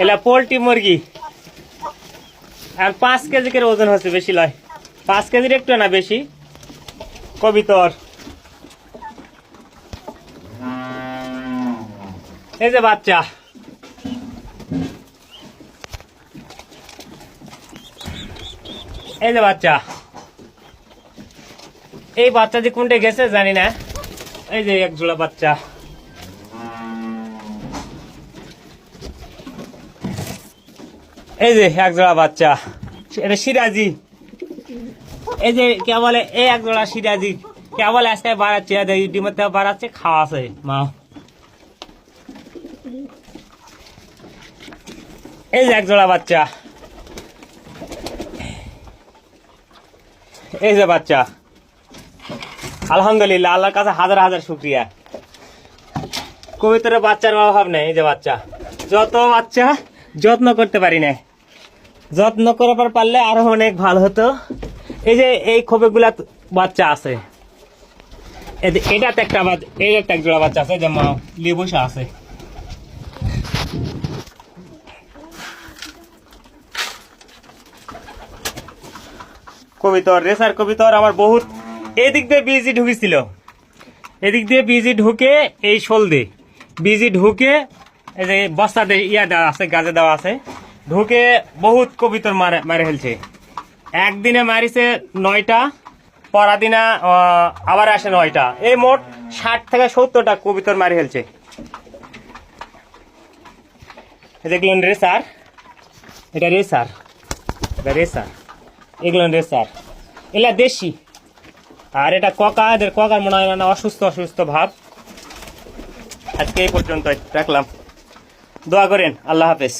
এলা পোলট্রি মুরগি। আর পাঁচ কেজি করে ওজন হচ্ছে বেশি লয়। পাঁচ কেজির একটু না বেশি। কবিতর এই যে বাচ্চা। এই যে বাচ্চা। এই বাচ্চা যে কোনটা গেছে জানি না। এই যে এক জোড়া বাচ্চা। এই যে এক জোড়া বাচ্চা। এটা সিরাজি। এই যে কে বলে, এই এক জোড়া সিরাজি। কে বলে, আজকে বাড়াচ্ছে ডিমের থেকে বাড়াচ্ছে, খাওয়াছে, মা। এই যে এক জোড়া বাচ্চা। এই যে বাচ্চা। আলহামদুলিল্লাহ, আল্লাহর কাছে হাজার হাজার শুক্রিয়া। কবিতরের বাচ্চার অভাব নেই, এই যে বাচ্চা। যত বাচ্চা, যত্ন করতে পারি না। যত্ন করার পারলে আরও অনেক ভালো হতো। এই যে এই খোপেগুলা বাচ্চা আছে। এটাতে একটা বাচ্চা আছে আছে। কবিতর, রেসার কবিতর আমার বহুত এদিক দিয়ে বিজি ঢুকেছিল। এদিক দিয়ে বিজি ঢুকে এই শোল দিয়ে। বিজি ঢুকে এই যে বস্তাতে ইয়া দেওয়া আছে গাছে দেওয়া আছে। ঢুকে বহুত কবিতর মারে মারে ফেলছে। একদিনে মারিছে নয়টা পরা দিনা আহ, আবার আসে নয়টা। এই মোট ষাট থেকে সত্তরটা কবিতর মারি ফেলছে। দেখলেন রেসার এটা রেসার এটা রেসার এগুলো রেসার এলা দেশি। আর এটা ককা এদের ককার মনে হয় না অসুস্থ অসুস্থ ভাব। আজকে এই পর্যন্ত রাখলাম। দোয়া করেন। আল্লাহ হাফেজ।